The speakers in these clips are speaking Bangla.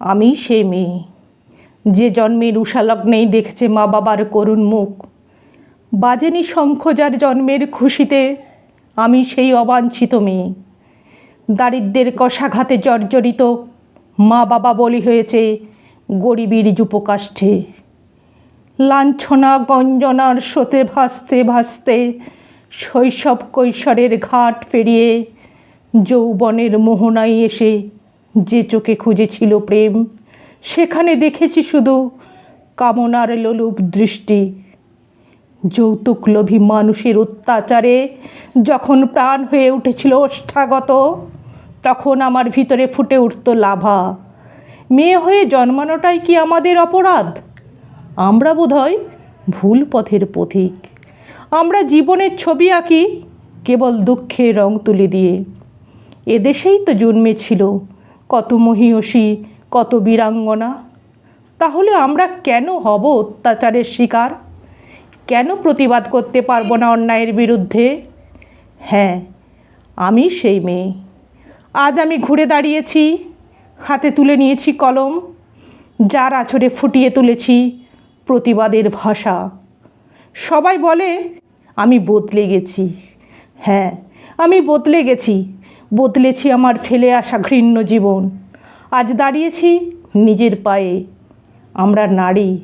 আমি সেই মেয়ে। যে জন্মের উষালগ্নেই দেখেছে মা বাবার করুণ মুখ। বাজেনি শঙ্খ যার জন্মের খুশিতে আমি সেই অবাঞ্ছিত মেয়ে। দারিদ্রের কষাঘাতে জর্জরিত মা বাবা বলি হয়েছে গরিবীর যুপকাষ্ঠে। লাঞ্ছনা গঞ্জনার স্রোতে ভাসতে ভাসতে শৈশব কৈশোরের ঘাট পেরিয়ে যৌবনের মোহনায় এসে যে চোখে খুঁজেছিল প্রেম, সেখানে দেখেছি শুধু কামনার লোলুপ দৃষ্টি। যৌতুকলোভী মানুষের অত্যাচারে যখন প্রাণ হয়ে উঠেছিল ওষ্ঠাগত, তখন আমার ভিতরে ফুটে উঠত লাভা। মেয়ে হয়ে জন্মানোটাই কি আমাদের অপরাধ? আমরা বোধহয় ভুল পথের পথিক। আমরা জীবনের ছবি আঁকি কেবল দুঃখে রং তুলে দিয়ে। এদেশেই তো জন্মেছিল মহিয়সী, কত বীরাঙ্গনা। তাহলে আমরা কেন হব অত্যাচারের শিকার? কেন প্রতিবাদ করতে পারব না অন্যায়ের বিরুদ্ধে? হ্যাঁ আমি সেই মেয়ে। আজ আমি ঘুরে দাঁড়িয়েছি, হাতে তুলে নিয়েছি কলম, যার আছড়ে ফুটিয়ে তুলেছি প্রতিবাদের ভাষা। সবাই বলে, আমি বদলে গেছি। হ্যাঁ আমি বদলে গেছি। বদলেছি আমার ফেলে আসা ঘৃণ্য জীবন। আজ দাঁড়িয়েছি নিজের পায়ে। আমরা নারী।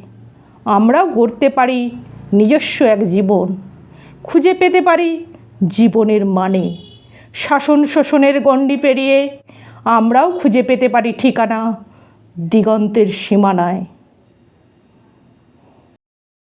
আমরাও গড়তে পারি নিজস্ব এক জীবন। খুঁজে পেতে পারি জীবনের মানে। শাসন শোষণের গণ্ডি পেরিয়ে আমরাও খুঁজে পেতে পারি ঠিকানা দিগন্তের সীমানায়।